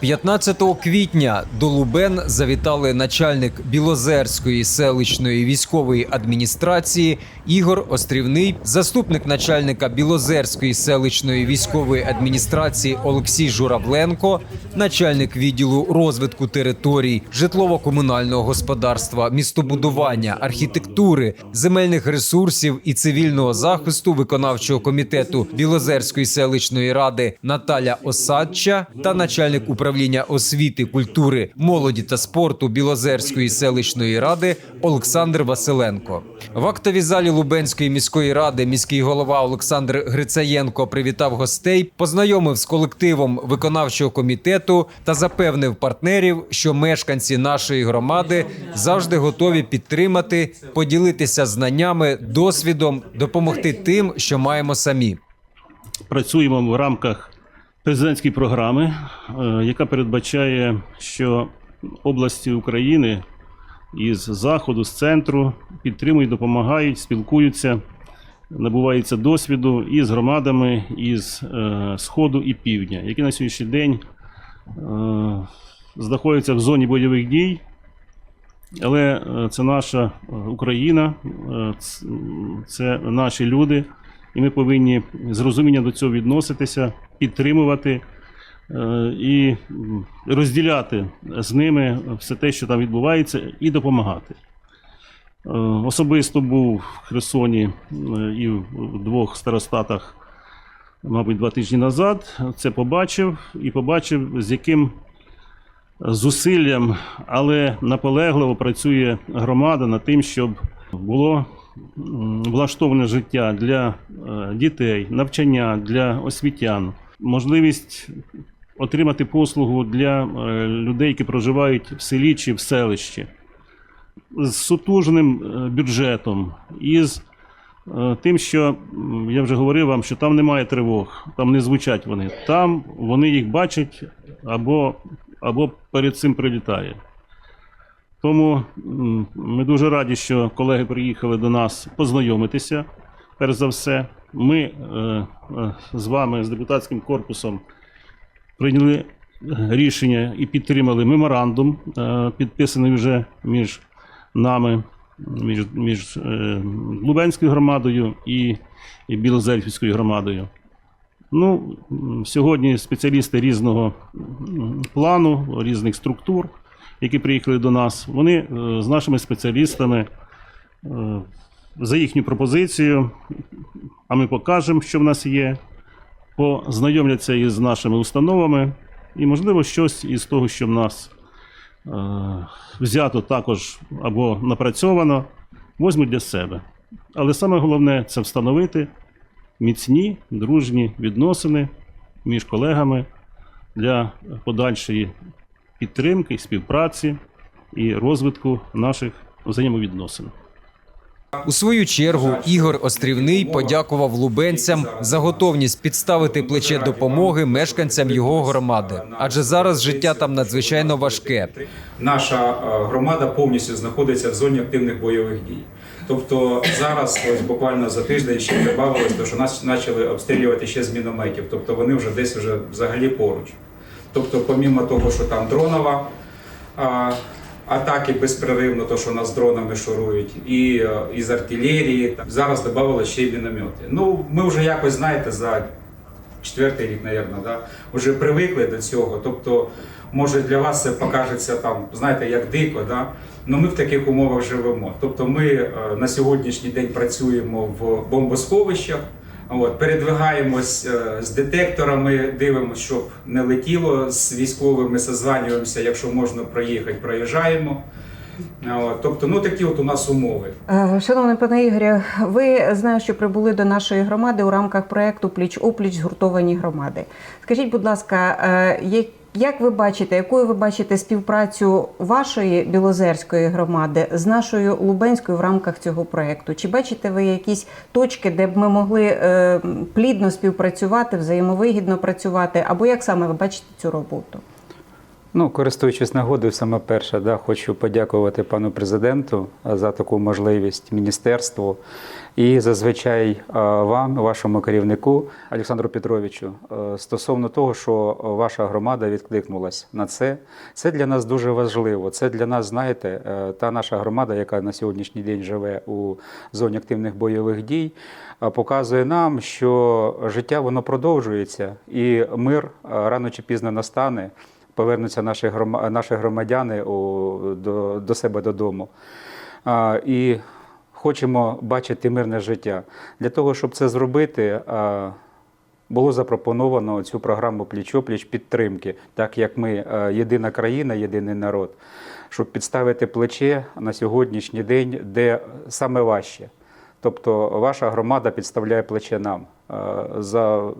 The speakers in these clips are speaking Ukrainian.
15 квітня до Лубен завітали начальник Білозерської селищної військової адміністрації Ігор Острівний, заступник начальника Білозерської селищної військової адміністрації Олексій Журавленко, начальник відділу розвитку територій, житлово-комунального господарства, містобудування, архітектури, земельних ресурсів і цивільного захисту виконавчого комітету Білозерської селищної ради Наталя Осадча та начальник управління освіти, культури, молоді та спорту Білозерської селищної ради Олександр Василенко. В актовій залі Лубенської міської ради міський голова Олександр Грицаєнко привітав гостей, познайомив з колективом виконавчого комітету та запевнив партнерів, що мешканці нашої громади завжди готові підтримати, поділитися знаннями, досвідом, допомогти тим, що маємо самі. працюємо в рамках президентської програми, е, яка передбачає, що області України із заходу, з центру підтримують, допомагають, спілкуються, набуваються досвіду і з громадами із е, сходу і півдня, які на сьогоднішній день е, знаходяться в зоні бойових дій. Але це наша Україна, це наші люди, і ми повинні з розумінням до цього відноситися, підтримувати е, і розділяти з ними все те, що там відбувається, і допомагати. Е, Особисто був в Херсоні е, і в двох старостатах, мабуть, два тижні назад. Це побачив і побачив, з яким зусиллям, але наполегливо працює громада над тим, щоб було влаштоване життя для е, дітей, навчання для освітян, можливість отримати послугу для е, людей, які проживають в селі чи в селищі, з сутужним е, бюджетом, із тим, що я вже говорив вам, що там немає тривог, там не звучать вони. Там вони їх бачать або, або перед цим прилітає. Тому ми дуже раді, що колеги приїхали до нас познайомитися. Перш за все, ми е, е, з вами, з депутатським корпусом, прийняли е, рішення і підтримали меморандум, підписаний вже між нами, між, між Лубенською громадою і, і Білозерською громадою. Ну, сьогодні спеціалісти різного плану, різних структур, які приїхали до нас, вони е, з нашими спеціалістами е, за їхню пропозицію, а ми покажемо, що в нас є, познайомляться із нашими установами, і, можливо, щось із того, що в нас е, взято також або напрацьовано, возьмуть для себе. Але саме головне це встановити міцні дружні відносини між колегами для подальшої підтримки, співпраці і розвитку наших взаємовідносин. У свою чергу Ігор Острівний подякував лубенцям за готовність підставити плече допомоги мешканцям його громади, адже зараз життя там надзвичайно важке. наша е, громада повністю знаходиться в зоні активних бойових дій. Тобто зараз, ось буквально за тиждень ще прибавилось, то що нас почали обстрілювати ще з мінометів. Тобто вони вже десь вже взагалі поруч. Тобто, помімо того, що там дронова а, атаки безперервно, то що нас дронами шурують, і е, із артилерії, там, зараз додали ще й міномети. Ну, ми вже якось знаєте за четвертий рік, мабуть, да, вже привикли до цього. Тобто, може для вас це покажеться там, знаєте, як дико, да? але ми в таких умовах живемо. Тобто ми е, на сьогоднішній день працюємо в бомбосховищах. От, передвигаємось е, з детекторами, дивимося, щоб не летіло з військовими, созванюємося, якщо можна проїхати, проїжджаємо. От, тобто, ну такі от у нас умови. Е, Шановний пане Ігорю, ви знаю, що прибули до нашої громади у рамках проекту Пліч опліч згуртовані громади. Скажіть, будь ласка, е, як- ви бачите, якою ви бачите співпрацю вашої білозерської громади з нашою Лубенською в рамках цього проекту? Чи бачите ви якісь точки, де б ми могли е, плідно співпрацювати, взаємовигідно працювати? Або як саме ви бачите цю роботу? Ну, користуючись нагодою, саме перше, да, хочу подякувати пану президенту за таку можливість, міністерству і зазвичай вам, вашому керівнику Олександру Петровичу, стосовно того, що ваша громада відкликнулась на це. Це для нас дуже важливо. Це для нас, знаєте, е, та наша громада, яка на сьогоднішній день живе у зоні активних бойових дій, показує нам, що життя воно продовжується, і мир рано чи пізно настане повернуться наші наші громадяни у, до, до себе додому. А, і хочемо бачити мирне життя. Для того, щоб це зробити, а, було запропоновано цю програму пліч-опліч підтримки, так як ми єдина країна, єдиний народ, щоб підставити плече на сьогоднішній день, де саме важче. Тобто ваша громада підставляє плече нам е, за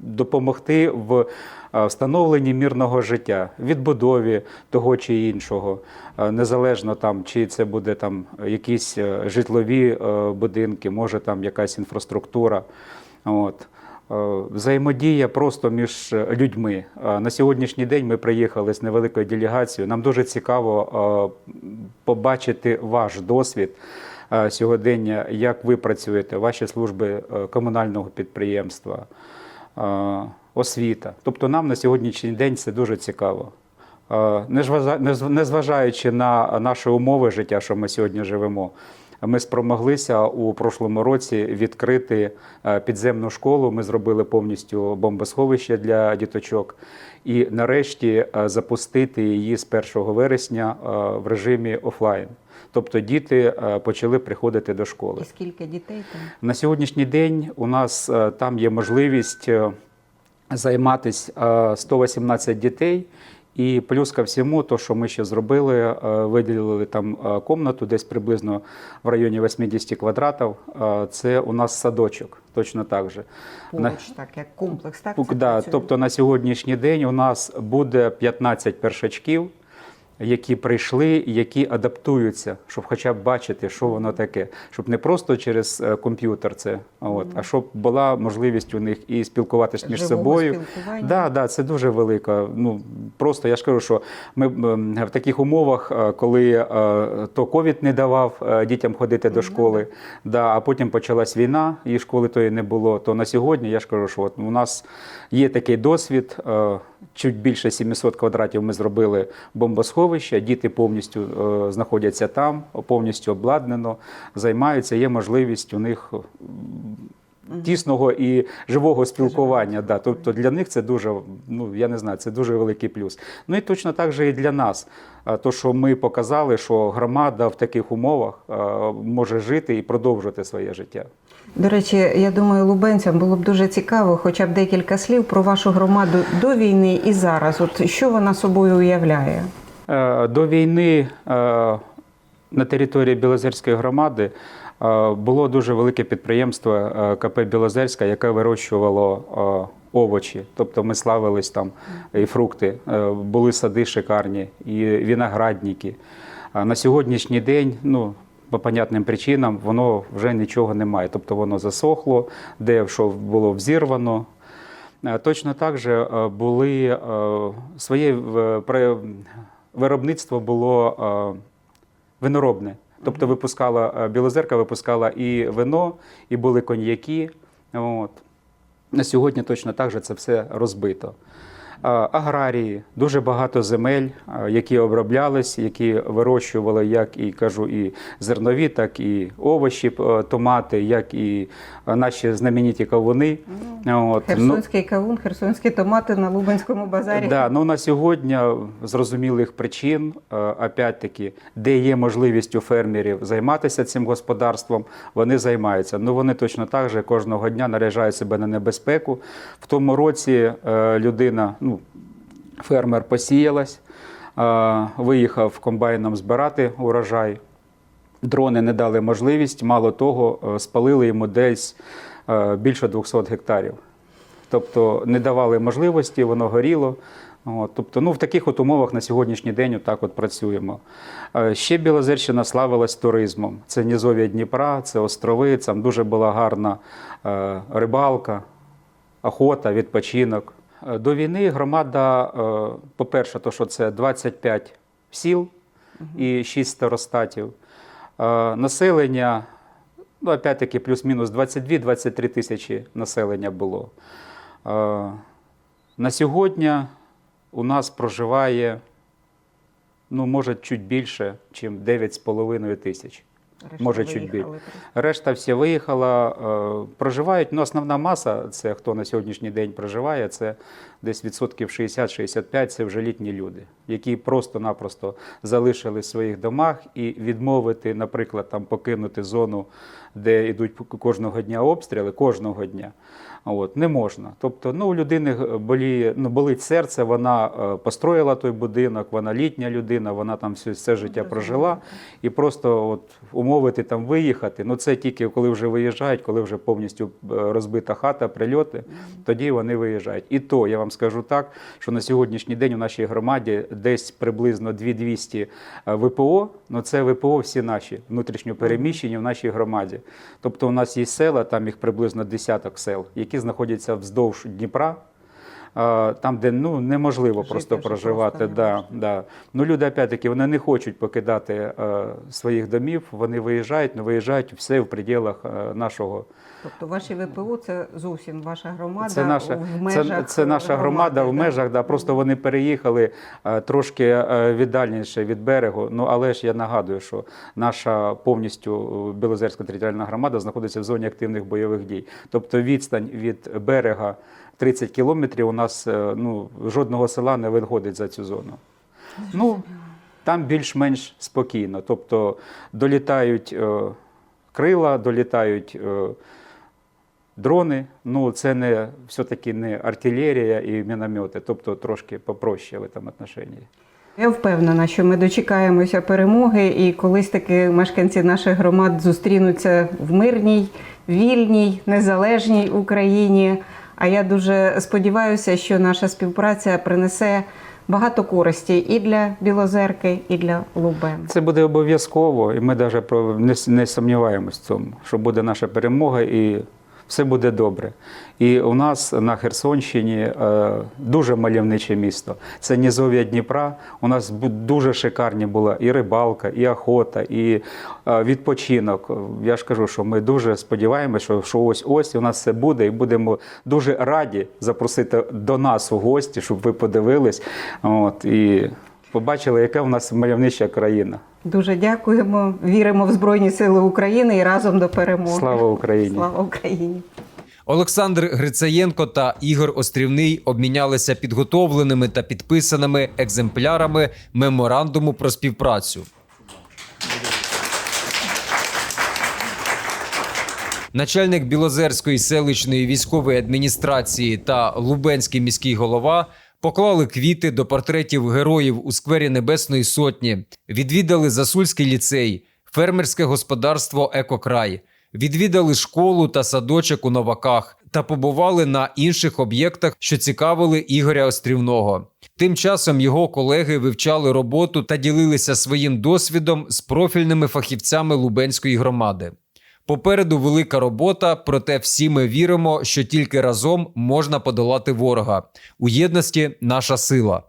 допомогти в е, встановленні мирного життя, відбудові того чи іншого, Е, незалежно там, чи це буде там якісь житлові будинки, може там якась інфраструктура. От. Взаємодія просто між людьми. На сьогоднішній день ми приїхали з невеликою делегацією. Нам дуже цікаво побачити ваш досвід сьогодення, як ви працюєте, ваші служби е, комунального підприємства, е, освіта. Тобто нам на сьогоднішній день це дуже цікаво. Е, незважа- незв- Незважаючи на наші умови життя, що ми сьогодні живемо, ми спромоглися у прошлому році відкрити е, підземну школу. Ми зробили повністю бомбосховище для діточок. І нарешті е, запустити її з 1 вересня е, в режимі офлайн. Тобто діти е, почали приходити до школи. І скільки дітей там? На сьогоднішній день у нас е, там є можливість е, займатися 118 дітей. І плюс ко всьому, то, що ми ще зробили, виділили там комнату десь приблизно в районі 80 квадратів. Це у нас садочок, точно так же. На- так, як комплекс, так? Да, тобто на сьогоднішній день у нас буде 15 першачків, які прийшли, які адаптуються, щоб хоча б бачити, що воно таке, щоб не просто через е, комп'ютер це, от, а щоб була можливість у них і спілкуватися між Живого собою. Да, да, це дуже велика. Ну просто я ж кажу, що ми в таких умовах, е, коли е, то ковід не давав дітям ходити до школи, да, а потім почалась війна, і школи тої не було. То на сьогодні я ж кажу, що от у нас є такий досвід. Чуть більше 700 квадратів ми зробили бомбосховище. Діти повністю е, знаходяться там, повністю обладнано, займаються. Є можливість у них тісного і живого спілкування. Да. Тобто для них це дуже, ну я не знаю, це дуже великий плюс. Ну і точно так же і для нас. То, що ми показали, що громада в таких умовах е, може жити і продовжувати своє життя. До речі, я думаю, лубенцям було б дуже цікаво, хоча б декілька слів про вашу громаду до війни і зараз. От що вона собою уявляє? Е, До війни е, на території Білозерської громади е, було дуже велике підприємство КП Білозерська, яке вирощувало овочі. Тобто ми славились там і фрукти, були сади шикарні, і виноградники. На сьогоднішній день, ну. По понятним причинам воно вже нічого немає. Тобто воно засохло, де що було взірвано, Точно так же були своє в- при- виробництво було е, виноробне. Тобто випускала е, Білозерка випускала і вино, і були коньяки. От. На сьогодні точно так же це все розбито. Аграрії, дуже багато земель, які оброблялись, які вирощували, як і кажу, і зернові, так і овочі, томати, як і наші знамениті кавуни. От. Ну, Херсонський кавун, херсонські томати на Лубенському базарі. Да, ну на сьогодні зрозумілих причин, опять-таки, де є можливість у фермерів займатися цим господарством, вони займаються. Ну вони точно так же кожного дня наряжають себе на небезпеку. В тому році е, людина, ну, фермер посіялась, виїхав комбайном збирати урожай. Дрони не дали можливість, мало того, е, спалили йому десь е, більше 200 гектарів. Тобто не давали можливості, воно горіло. От, тобто, ну, в таких от умовах на сьогоднішній день отак от працюємо. Е, Ще Білозерщина славилась туризмом. Це низов'я Дніпра, це острови, там дуже була гарна рибалка, охота, відпочинок. Е, До війни громада, е, по-перше, то що це 25 сіл і 6 старостатів. Е, Населення, ну, опять-таки, плюс-мінус 22-23 тисячі населення було. На сьогодні у нас проживає, ну, може, чуть більше, ніж 9,5 тисяч. Решта Може, чуть більше. Решта всі виїхала, е, проживають. Ну, основна маса, це хто на сьогоднішній день проживає, це десь відсотків 60-65 це вже літні люди, які просто-напросто залишили в своїх домах і відмовити, наприклад, там покинути зону, де йдуть кожного дня обстріли, кожного дня. От, не можна. Тобто, ну, у людини боліє, ну, болить серце, вона е, построїла той будинок, вона літня людина, вона там все, все життя прожила. І просто от, умовити там виїхати, ну це тільки коли вже виїжджають, коли вже повністю е, розбита хата, прильоти, тоді вони виїжджають. І то я вам скажу так, що на сьогоднішній день у нашій громаді десь приблизно 2200 е, ВПО, ну це ВПО всі наші, внутрішньо переміщені в нашій громаді. Тобто у нас є села, там їх приблизно десяток сел, які знаходяться вздовж Дніпра. Там, де ну неможливо Жити просто проживати, просто да. Да. Ну, люди, опять-таки, вони не хочуть покидати е, своїх домів, вони виїжджають, але виїжджають все в пределах е, нашого. Тобто ваші ВПО це зовсім ваша громада Це наша, в межах це наша громада в межах, да, просто вони переїхали е, трошки віддальніше від берегу. Ну, але ж я нагадую, що наша повністю Білозерська територіальна громада знаходиться в зоні активних бойових дій. Тобто відстань від берега 30 кілометрів у нас е, ну, жодного села не виходить за цю зону. Ну, там більш-менш спокійно. Тобто долітають е, крила, долітають е, дрони. Ну, це не все-таки не артилерія і міномети, тобто трошки попроще в цьому отношенні. Я впевнена, що ми дочекаємося перемоги, і колись таки мешканці наших громад зустрінуться в мирній, вільній, незалежній Україні. А я дуже сподіваюся, що наша співпраця принесе багато користі і для Білозерки, і для Лубен. Це буде обов'язково, і ми навіть не сумніваємось в цьому, що буде наша перемога і все буде добре. І у нас на Херсонщині е, дуже мальовниче місто. Це низов'я Дніпра. У нас дуже шикарні була і рибалка, і охота, і е, відпочинок. Я ж кажу, що ми дуже сподіваємося, що, що ось ось у нас все буде, і будемо дуже раді запросити до нас у гості, щоб ви подивились. От, і побачили, яка у нас мальовнича країна. Дуже дякуємо. Віримо в Збройні Сили України і разом до перемоги. Слава Україні! Слава Україні! Олександр Грицаєнко та Ігор Острівний обмінялися підготовленими та підписаними екземплярами меморандуму про співпрацю. Начальник Білозерської селищної військової адміністрації та Лубенський міський голова поклали квіти до портретів героїв у сквері Небесної Сотні, відвідали Засульський ліцей, фермерське господарство Екокрай, відвідали школу та садочок у Новаках та побували на інших об'єктах, що цікавили Ігоря Острівного. Тим часом його колеги вивчали роботу та ділилися своїм досвідом з профільними фахівцями Лубенської громади. Попереду велика робота, проте всі ми віримо, що тільки разом можна подолати ворога. У єдності наша сила.